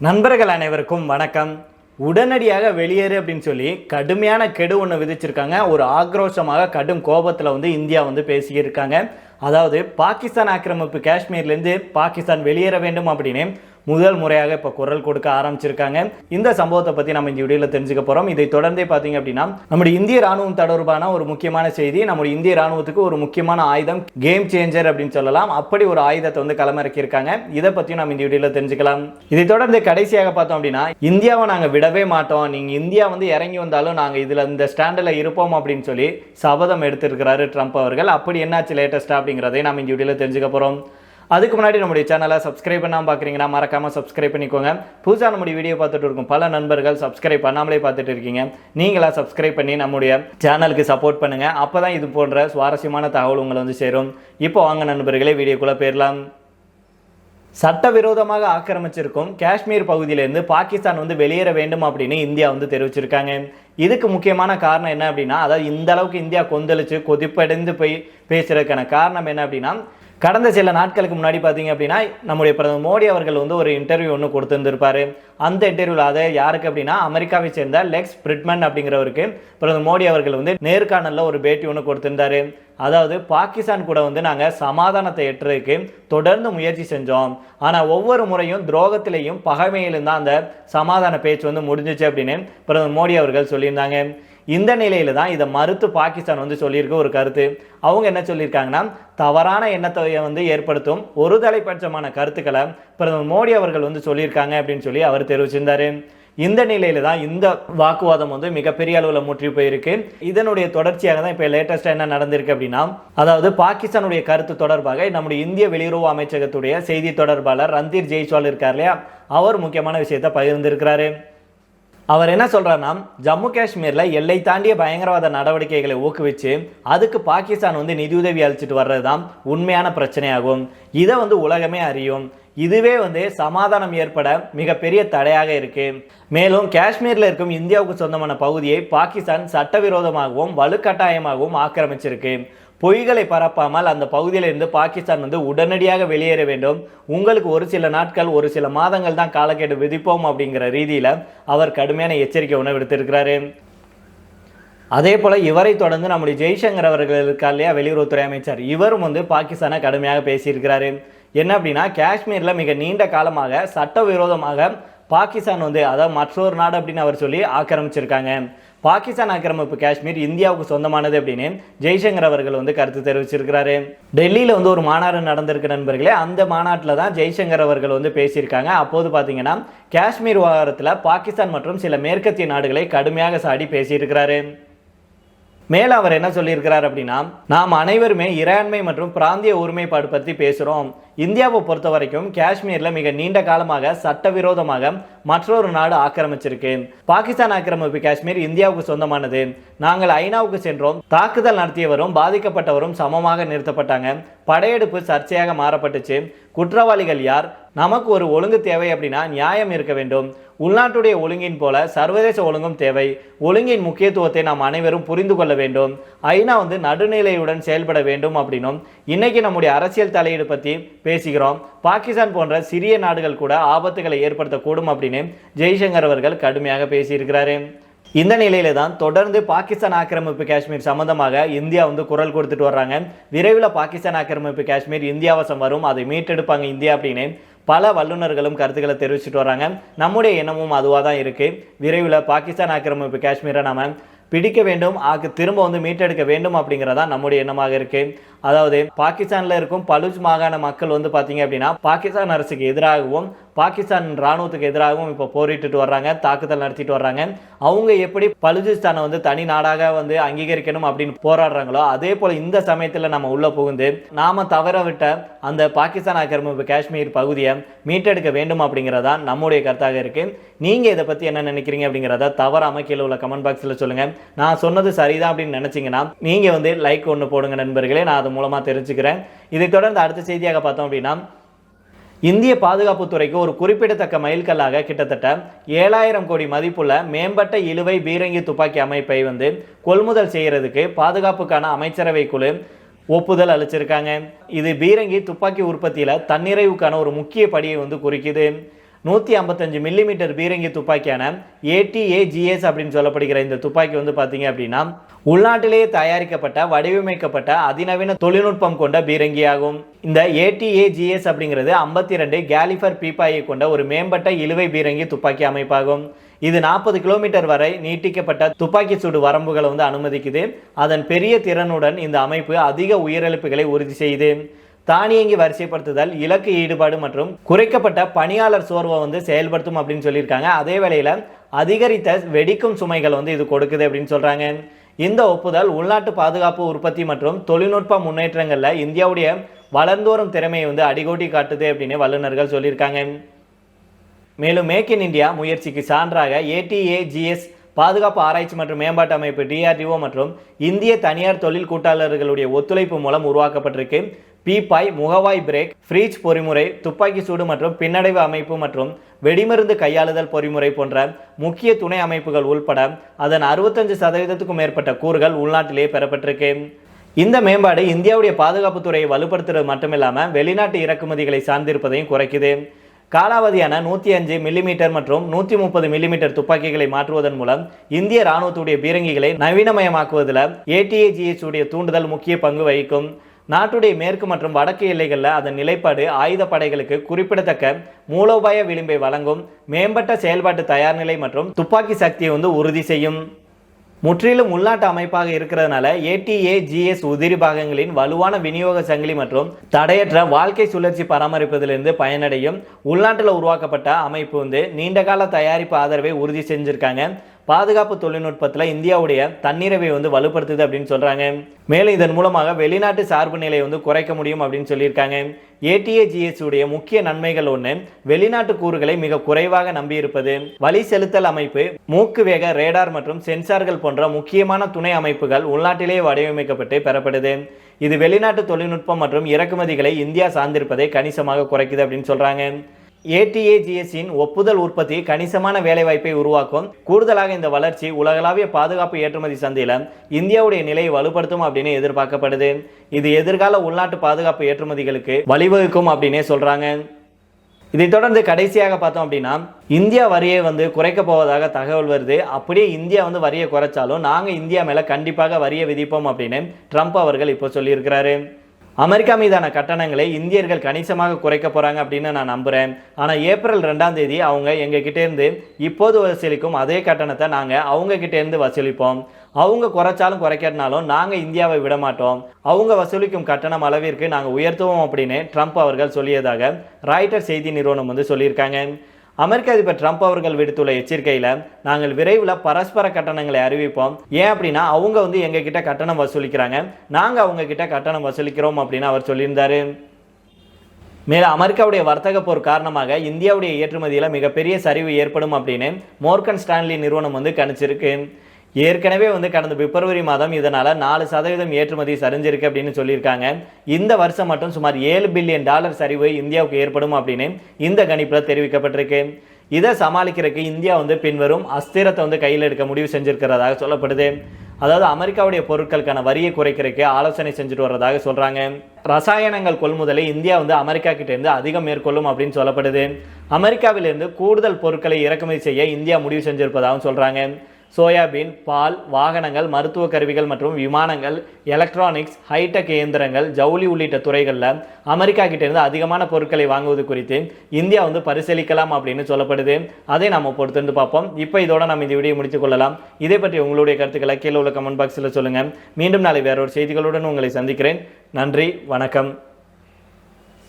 நண்பர்கள் அனைவருக்கும் வணக்கம். உடனடியாக வெளியேறு அப்படின்னு சொல்லி கடுமையான கெடு ஒன்று விதிச்சிருக்காங்க. ஒரு ஆக்ரோஷமாக கடும் கோபத்தில் வந்து இந்தியா வந்து பேசியிருக்காங்க. அதாவது பாகிஸ்தான் ஆக்கிரமிப்பு காஷ்மீர்லேருந்து பாகிஸ்தான் வெளியேற வேண்டும் அப்படின்னு முதல் முறையாக இப்போ குரல் கொடுக்க ஆரம்பிச்சிருக்காங்க. இந்த சம்பவத்தை பற்றி நம்ம இந்த வீடியோவில் தெரிஞ்சுக்க போகிறோம் இதை தொடர்ந்தே பார்த்தீங்க அப்படின்னா நம்முடைய இந்திய ராணுவம் தொடர்பான ஒரு முக்கியமான செய்தி நம்முடைய இந்திய ராணுவத்துக்கு ஒரு முக்கியமான ஆயுதம் கேம் சேஞ்சர் அப்படின்னு சொல்லலாம். அப்படி ஒரு ஆயுதத்தை வந்து களமிறக்கியிருக்காங்க. இதை பற்றியும் நம்ம இந்த வீடியோவில் தெரிஞ்சுக்கலாம். இதை தொடர்ந்து கடைசியாக பார்த்தோம் அப்படின்னா இந்தியாவை நாங்கள் விடவே மாட்டோம். நீங்கள் இந்தியா வந்து இறங்கி வந்தாலும் நாங்கள் இதில் இந்த ஸ்டாண்டில் இருப்போம் அப்படின்னு சொல்லி சபதம் எடுத்திருக்கிறாரு ட்ரம்ப் அவர்கள். அப்படி என்னாச்சு லேட்டஸ்ட்டாக அப்படிங்கிறதை நம்ம இந்த வீடியோவில் தெரிஞ்சுக்க போகிறோம் அதுக்கு முன்னாடி நம்முடைய சேனலை சப்ஸ்கிரைப் பண்ணாமல் பார்க்குறீங்கன்னா மறக்காமல் சப்ஸ்கிரைப் பண்ணிக்கோங்க. புதுசாக நம்முடைய வீடியோ பார்த்துட்டு இருக்கும் பல நண்பர்கள் சப்ஸ்கிரைப் பண்ணாமலே பார்த்துட்டு இருக்கீங்க. நீங்களாக சப்ஸ்கிரைப் பண்ணி நம்முடைய சேனலுக்கு சப்போர்ட் பண்ணுங்கள் அப்போ தான் இது போன்ற சுவாரஸ்யமான தகவல் உங்களை வந்து சேரும். இப்போ வாங்க நண்பர்களே வீடியோக்குள்ளே போயிடலாம். சட்டவிரோதமாக ஆக்கிரமிச்சிருக்கும் காஷ்மீர் பகுதியிலேருந்து பாகிஸ்தான் வந்து வெளியேற வேண்டும் அப்படின்னு இந்தியா வந்து தெரிவிச்சிருக்காங்க. இதுக்கு முக்கியமான காரணம் என்ன அப்படின்னா அதாவது இந்த அளவுக்கு இந்தியா கொந்தளிச்சு கொதிப்படைந்து போய் பேசுறதுக்கான காரணம் என்ன அப்படின்னா கடந்த சில நாட்களுக்கு முன்னாடி பார்த்தீங்க அப்படின்னா நம்முடைய பிரதமர் மோடி அவர்கள் வந்து ஒரு இன்டர்வியூ ஒன்று கொடுத்துருந்துருப்பாரு. அந்த இன்டர்வியூவில் அதை யாருக்கு அப்படின்னா அமெரிக்காவை சேர்ந்த லெக்ஸ் பிரிட்மன் அப்படிங்கிறவருக்கு பிரதமர் மோடி அவர்கள் வந்து நேர்காணலில் ஒரு பேட்டி ஒன்று கொடுத்துருந்தாரு. அதாவது பாகிஸ்தான் கூட வந்து நாங்கள் சமாதானத்தை எட்டுறதுக்கு தொடர்ந்து முயற்சி செஞ்சோம். ஆனால் ஒவ்வொரு முறையும் துரோகத்திலையும் பகைமையிலும் தான் அந்த சமாதான பேச்சு வந்து முடிஞ்சிச்சு அப்படின்னு பிரதமர் மோடி அவர்கள் சொல்லியிருந்தாங்க. இந்த நிலையில தான் இதை மறுத்து பாகிஸ்தான் வந்து சொல்லியிருக்க ஒரு கருத்து. அவங்க என்ன சொல்லியிருக்காங்கன்னா தவறான எண்ணத்தை வந்து ஏற்படுத்தும் ஒரு தலைப்பட்சமான கருத்துக்களை பிரதமர் மோடி அவர்கள் வந்து சொல்லியிருக்காங்க அப்படின்னு சொல்லி அவர் தெரிவிச்சிருந்தாரு. இந்த நிலையில தான் இந்த வாக்குவாதம் வந்து மிகப்பெரிய அளவில் முற்றி போயிருக்கு. இதனுடைய தொடர்ச்சியாக தான் இப்போ லேட்டஸ்ட்டாக என்ன நடந்திருக்கு அப்படின்னா அதாவது பாகிஸ்தானுடைய கருத்து தொடர்பாக நம்முடைய இந்திய வெளியுறவு அமைச்சகத்துடைய செய்தி தொடர்பாளர் ரந்தீர் ஜெய்ஸ்வால் இருக்கார் இல்லையா? அவர் முக்கியமான விஷயத்தை பகிர்ந்திருக்கிறாரு. அவர் என்ன சொல்கிறாருன்னா ஜம்மு காஷ்மீரில் எல்லை தாண்டிய பயங்கரவாத நடவடிக்கைகளை ஊக்குவிச்சு அதுக்கு பாகிஸ்தான் வந்து நிதியுதவி அளிச்சிட்டு வர்றது தான் உண்மையான பிரச்சனையாகும். இதை வந்து உலகமே அறியும். இதுவே வந்து சமாதானம் ஏற்பட மிகப்பெரிய தடையாக இருக்கு. மேலும் காஷ்மீரில் இருக்கும் இந்தியாவுக்கு சொந்தமான பகுதியை பாகிஸ்தான் சட்டவிரோதமாகவும் வலுக்கட்டாயமாகவும் ஆக்கிரமிச்சிருக்கு. பொய்களை பரப்பாமல் அந்த பகுதியிலிருந்து பாகிஸ்தான் வந்து உடனடியாக வெளியேற வேண்டும். உங்களுக்கு ஒரு சில நாட்கள் ஒரு சில மாதங்கள் தான் காலக்கெடு விதிப்போம் அப்படிங்கிற ரீதியில் அவர் கடுமையான எச்சரிக்கை உணவு எடுத்திருக்கிறாரு. அதே போல் இவரை தொடர்ந்து நம்முடைய ஜெய்சங்கர் அவர்கள் இருக்கா இல்லையா வெளியுறவுத்துறை அமைச்சர் இவரும் வந்து பாகிஸ்தானை கடுமையாக பேசியிருக்கிறாரு. என்ன அப்படின்னா காஷ்மீரில் மிக நீண்ட காலமாக சட்டவிரோதமாக பாகிஸ்தான் வந்து அதாவது மற்றொரு நாடு அப்படின்னு அவர் சொல்லி ஆக்கிரமிச்சிருக்காங்க. பாகிஸ்தான் ஆக்கிரமிப்பு காஷ்மீர் இந்தியாவுக்கு சொந்தமானது அப்படின்னு ஜெய்சங்கர் அவர்கள் வந்து கருத்து தெரிவிச்சிருக்கிறாரு. டெல்லியில் வந்து ஒரு மாநாடு நடந்திருக்கு நண்பர்களே அந்த மாநாட்டில் தான் ஜெய்சங்கர் அவர்கள் வந்து பேசியிருக்காங்க. அப்போது பார்த்தீங்கன்னா காஷ்மீர் விவகாரத்தில் பாகிஸ்தான் மற்றும் சில மேற்கத்திய நாடுகளை கடுமையாக சாடி பேசியிருக்கிறாரு. மேல அவர் என்ன சொல்லியிருக்கிறார் அப்படின்னா நாம் அனைவருமே இறையாண்மை மற்றும் பிராந்திய ஒருமைப்பாடு பற்றி பேசுகிறோம் இந்தியாவை பொறுத்த வரைக்கும் காஷ்மீரில் மிக நீண்ட காலமாக சட்டவிரோதமாக மற்றொரு நாடு ஆக்கிரமிச்சிருக்கு பாகிஸ்தான் ஆக்கிரமிப்பு காஷ்மீர் இந்தியாவுக்கு சொந்தமானது. நாங்கள் ஐநாவுக்கு சென்றோம். தாக்குதல் நடத்தியவரும் பாதிக்கப்பட்டவரும் சமமாக நிறுத்தப்பட்டாங்க. படையெடுப்பு சர்ச்சையாக மாறப்பட்டுச்சு. குற்றவாளிகள் யார்? நமக்கு ஒரு ஒழுங்கு தேவை அப்படின்னா நியாயம் இருக்க வேண்டும். உள்நாட்டுடைய ஒழுங்கின் போல சர்வதேச ஒழுங்கும் தேவை. ஒழுங்கின் முக்கியத்துவத்தை நாம் அனைவரும் புரிந்து கொள்ள வேண்டும். ஐநா வந்து நடுநிலையுடன் செயல்பட வேண்டும் அப்படின்னும் இன்னைக்கு நம்முடைய அரசியல் தலையீடு பற்றி பேசுகிறோம். பாகிஸ்தான் போன்ற சிறிய நாடுகள் கூட ஆபத்துகளை ஏற்படுத்தக்கூடும் அப்படின்னு ஜெய்சங்கர் அவர்கள் கடுமையாக பேசியிருக்கிறாரு. இந்த நிலையில தான் தொடர்ந்து பாகிஸ்தான் ஆக்கிரமிப்பு காஷ்மீர் சம்பந்தமாக இந்தியா வந்து குரல் கொடுத்துட்டு வர்றாங்க. விரைவில் பாகிஸ்தான் ஆக்கிரமிப்பு காஷ்மீர் இந்தியா வசம் வரும் அதை மீட்டெடுப்பாங்க இந்தியா அப்படின்னு பல வல்லுநர்களும் கருத்துக்களை தெரிவிச்சுட்டு வராங்க நம்முடைய எண்ணமும் அதுவாக தான் இருக்குது விரைவில் பாகிஸ்தான் ஆக்கிரமிப்பு காஷ்மீரை நாம் பிடிக்க வேண்டும் ஆக்கு திரும்ப வந்து மீட்டெடுக்க வேண்டும் அப்படிங்கிறதா நம்முடைய எண்ணமாக இருக்குது அதாவது பாகிஸ்தானில் இருக்கும் பலுஜ் மாகாண மக்கள் வந்து பார்த்தீங்க அப்படின்னா பாகிஸ்தான் அரசுக்கு எதிராகவும் பாகிஸ்தான் ராணுவத்துக்கு எதிராகவும் இப்போ போரிட்டுட்டு வர்றாங்க தாக்குதல் நடத்திட்டு வர்றாங்க. அவங்க எப்படி பலுஜிஸ்தானை வந்து தனி நாடாக வந்து அங்கீகரிக்கணும் அப்படின்னு போராடுறாங்களோ அதே போல் இந்த சமயத்தில் நம்ம உள்ளே புகுந்து நாம தவற விட்ட அந்த பாகிஸ்தான் ஆக்கிரமிப்பு காஷ்மீர் பகுதியை மீட்டெடுக்க வேண்டும் அப்படிங்கிறதா நம்முடைய கருத்தாக இருக்குது நீங்கள் இதை பற்றி என்ன நினைக்கிறீங்க அப்படிங்கிறத தவறாமல் கீழே உள்ள கமெண்ட் பாக்ஸில் சொல்லுங்கள் நான் சொன்னது சரிதான் அப்படின்னு நினச்சிங்கன்னா நீங்கள் வந்து லைக் ஒன்று போடுங்க நண்பர்களே. நான் அது மூலமாக தெரிஞ்சுக்கிறேன். இதை தொடர்ந்து அடுத்த செய்தியாக பார்த்தோம் அப்படின்னா இந்திய பாதுகாப்புத்துறைக்கு ஒரு குறிப்பிடத்தக்க மைல்கல்லாக கிட்டத்தட்ட ஏழாயிரம் கோடி மதிப்புள்ள மேம்பட்ட இழுவை பீரங்கி துப்பாக்கி அமைப்பை வந்து கொள்முதல் செய்யறதுக்கு பாதுகாப்புக்கான அமைச்சரவை குழு ஒப்புதல் அளிச்சிருக்காங்க. இது பீரங்கி துப்பாக்கி உற்பத்தியில் தன்னிறைவுக்கான ஒரு முக்கிய படியை வந்து குறிக்குது. நூற்றி ஐம்பத்தஞ்சு மில்லிமீட்டர் பீரங்கி துப்பாக்கியான ஏடிஏஜிஎஸ் அப்படின்னு சொல்லப்படுகிற இந்த துப்பாக்கி வந்து பார்த்தீங்க அப்படின்னா உள்நாட்டிலேயே தயாரிக்கப்பட்ட வடிவமைக்கப்பட்ட அதிநவீன தொழில்நுட்பம் கொண்ட பீரங்கியாகும். இந்த ஏடிஏஜிஎஸ் அப்படிங்கிறது ஐம்பத்தி ரெண்டு கேலிஃபர் பீப்பாயை கொண்ட ஒரு மேம்பட்ட இழுவை பீரங்கி துப்பாக்கி அமைப்பாகும். இது நாற்பது கிலோமீட்டர் வரை நீட்டிக்கப்பட்ட துப்பாக்கி சூடு வரம்புகளை வந்து அனுமதிக்குது. அதன் பெரிய திறனுடன் இந்த அமைப்பு அதிக உயிரிழப்புகளை உறுதி செய்யுது. தானியங்கி வரிசைப்படுத்துதல் இலக்கு ஈடுபாடு மற்றும் குறைக்கப்பட்ட பணியாளர் சோர்வை வந்து செயல்படுத்தும் அப்படின்னு சொல்லியிருக்காங்க. அதே வேளையில் அதிகரித்த வெடிக்கும் சுமைகள் வந்து இது கொடுக்குது அப்படின்னு சொல்கிறாங்க இந்த ஒப்புதல் உள்நாட்டு பாதுகாப்பு உற்பத்தி மற்றும் தொழில்நுட்ப முன்னேற்றங்களில் இந்தியாவுடைய வளர்ந்தோறும் திறமையை வந்து அடிகோட்டி காட்டுது அப்படின்னு வல்லுநர்கள் சொல்லியிருக்காங்க. மேலும் மேக் இன் இந்தியா முயற்சிக்கு சான்றாக ஏடிஏஜிஎஸ் பாதுகாப்பு ஆராய்ச்சி மற்றும் மேம்பாட்டு அமைப்பு டிஆர்டிஓ மற்றும் இந்திய தனியார் தொழில் கூட்டாளர்களுடைய ஒத்துழைப்பு மூலம் உருவாக்கப்பட்டிருக்கு. பீப்பாய் முகவாய் பிரேக் ஃப்ரீஜ் பொறிமுறை துப்பாக்கி சூடு மற்றும் பின்னடைவு அமைப்பு மற்றும் வெடிமருந்து கையாளுதல் பொறிமுறை போன்ற முக்கிய துணை அமைப்புகள் உள்பட அதன் அறுபத்தஞ்சு சதவீதத்துக்கும் மேற்பட்ட கூறுகள் உள்நாட்டிலேயே பெறப்பட்டிருக்கு. இந்த மேம்பாடு இந்தியாவுடைய பாதுகாப்பு துறையை வலுப்படுத்துறது மட்டுமில்லாமல் வெளிநாட்டு இறக்குமதிகளை சார்ந்திருப்பதையும் குறைக்குது. காலாவதியான நூற்றி அஞ்சு மில்லிமீட்டர் மற்றும் நூற்றி முப்பது மில்லிமீட்டர் துப்பாக்கிகளை மாற்றுவதன் மூலம் இந்திய ராணுவத்துடைய பீரங்கிகளை நவீனமயமாக்குவதில் ஏடிஏஜிஎஸ் உடைய தூண்டுதல் முக்கிய பங்கு வகிக்கும். நாட்டுடைய மேற்கு மற்றும் வடக்கு எல்லைகளில் அதன் நிலைப்பாடு ஆயுத படைகளுக்கு குறிப்பிடத்தக்க மூலோபாய விளிம்பை வழங்கும் மேம்பட்ட செயல்பாட்டு தயார்நிலை மற்றும் துப்பாக்கி சக்தியை வந்து உறுதி செய்யும். முற்றிலும் உள்நாட்டு அமைப்பாக இருக்கிறதுனால ஏடிஏ ஜிஎஸ் உதிரி பாகங்களின் வலுவான விநியோக சங்கிலி மற்றும் தடையற்ற வாழ்க்கை சுழற்சி பராமரிப்பதிலிருந்து பயனடையும். உள்நாட்டில் உருவாக்கப்பட்ட அமைப்பு வந்து நீண்டகால தயாரிப்பு ஆதரவை உறுதி செஞ்சுருக்காங்க. பாதுகாப்பு தொழில்நுட்பத்தில் இந்தியாவுடைய தன்னிறைவை வந்து வலுப்படுத்துது அப்படின்னு சொல்கிறாங்க மேலும் இதன் மூலமாக வெளிநாட்டு சார்பு நிலையை வந்து குறைக்க முடியும் அப்படின்னு சொல்லியிருக்காங்க. ஏடிஏஜிஎஸ் உடைய முக்கிய நன்மைகள் ஒன்று வெளிநாட்டு கூறுகளை மிக குறைவாக நம்பியிருப்பது. வழி செலுத்தல் அமைப்பு மூக்கு வேக ரேடார் மற்றும் சென்சார்கள் போன்ற முக்கியமான துணை அமைப்புகள் உள்நாட்டிலேயே வடிவமைக்கப்பட்டு பெறப்படுது. இது வெளிநாட்டு தொழில்நுட்பம் மற்றும் இறக்குமதிகளை இந்தியா சார்ந்திருப்பதை கணிசமாக குறைக்குது அப்படின்னு சொல்கிறாங்க ஏடிஏஜிஎஸ்ஸின் ஒப்புதல் உற்பத்தி கணிசமான வேலைவாய்ப்பை உருவாக்கும். கூடுதலாக இந்த வளர்ச்சி உலகளாவிய பாதுகாப்பு ஏற்றுமதி சந்தையில் இந்தியாவுடைய நிலையை வலுப்படுத்தும் அப்படின்னு எதிர்பார்க்கப்படுது. இது எதிர்கால உள்நாட்டு பாதுகாப்பு ஏற்றுமதிகளுக்கு வழிவகுக்கும் அப்படின்னே சொல்றாங்க. இதைத் தொடர்ந்து கடைசியாக பார்த்தோம் அப்படின்னா இந்தியா வரியை வந்து குறைக்க போவதாக தகவல் வருது. அப்படியே இந்தியா வந்து வரியை குறைச்சாலும் நாங்கள் இந்தியா மேலே கண்டிப்பாக வரியை விதிப்போம் அப்படின்னு ட்ரம்ப் அவர்கள் இப்போ சொல்லியிருக்கிறாரு. அமெரிக்கா மீதான கட்டணங்களை இந்தியர்கள் கணிசமாக குறைக்க போகிறாங்க அப்படின்னு நான் நம்புகிறேன் ஆனால் ஏப்ரல் ரெண்டாம் தேதி அவங்க எங்ககிட்டேருந்து இப்போது வசூலிக்கும் அதே கட்டணத்தை நாங்கள் அவங்கக்கிட்டேருந்து வசூலிப்போம். அவங்க குறைச்சாலும் குறைக்கிறனாலும் நாங்கள் இந்தியாவை விட மாட்டோம். அவங்க வசூலிக்கும் கட்டணம் அளவிற்கு நாங்கள் உயர்த்துவோம் அப்படின்னு ட்ரம்ப் அவர்கள் சொல்லியதாக ராய்டர் செய்தி நிறுவனம் வந்து சொல்லியிருக்காங்க. அமெரிக்க அதிபர் ட்ரம்ப் அவர்கள் விடுத்துள்ள எச்சரிக்கையில் நாங்கள் விரைவில் பரஸ்பர கட்டணங்களை அறிவிப்போம். ஏன் அப்படின்னா அவங்க வந்து எங்ககிட்ட கட்டணம் வசூலிக்கிறாங்க. நாங்கள் அவங்க கிட்ட கட்டணம் வசூலிக்கிறோம் அப்படின்னு அவர் சொல்லியிருந்தாரு. மேலும் அமெரிக்காவுடைய வர்த்தக போர் காரணமாக இந்தியாவுடைய ஏற்றுமதியில் மிகப்பெரிய சரிவு ஏற்படும் அப்படின்னு மோர்கன் ஸ்டான்லி நிறுவனம் வந்து கணிச்சிருக்கு. ஏற்கனவே வந்து கடந்த பிப்ரவரி மாதம் இதனால் நாலு சதவீதம் ஏற்றுமதி சரிஞ்சிருக்கு அப்படின்னு சொல்லியிருக்காங்க. இந்த வருஷம் மட்டும் சுமார் ஏழு பில்லியன் டாலர் சரிவு இந்தியாவுக்கு ஏற்படும் அப்படின்னு இந்த கணிப்பில் தெரிவிக்கப்பட்டிருக்கு. இதை சமாளிக்கிறதுக்கு இந்தியா வந்து பின்வரும் அஸ்திரத்தை வந்து கையில் எடுக்க முடிவு செஞ்சிருக்கிறதாக சொல்லப்படுது. அதாவது அமெரிக்காவுடைய பொருட்களுக்கான வரியை குறைக்கிறதுக்கு ஆலோசனை செஞ்சுட்டு வர்றதாக சொல்கிறாங்க ரசாயனங்கள் கொள்முதலை இந்தியா வந்து அமெரிக்கா கிட்டேருந்து அதிகம் மேற்கொள்ளும் அப்படின்னு சொல்லப்படுது. அமெரிக்காவிலிருந்து கூடுதல் பொருட்களை இறக்குமதி செய்ய இந்தியா முடிவு செஞ்சிருப்பதாகவும் சொல்கிறாங்க சோயாபீன் பால் வாகனங்கள் மருத்துவ கருவிகள் மற்றும் விமானங்கள் எலக்ட்ரானிக்ஸ் ஹைடெக் இயந்திரங்கள் ஜவுளி உள்ளிட்ட துறைகளில் அமெரிக்கா கிட்டேருந்து அதிகமான பொருட்களை வாங்குவது குறித்து இந்தியா வந்து பரிசீலிக்கலாம் அப்படின்னு சொல்லப்படுது. அதை நம்ம பொறுத்திருந்து பார்ப்போம். இப்போ இதோட நம்ம இந்த வீடியோ முடித்துக் கொள்ளலாம். இதை பற்றி உங்களுடைய கருத்துக்களை கீழே உள்ள கமெண்ட் பாக்ஸில் சொல்லுங்கள் மீண்டும் நாளை வேறொரு செய்திகளுடன் உங்களை சந்திக்கிறேன். நன்றி வணக்கம்.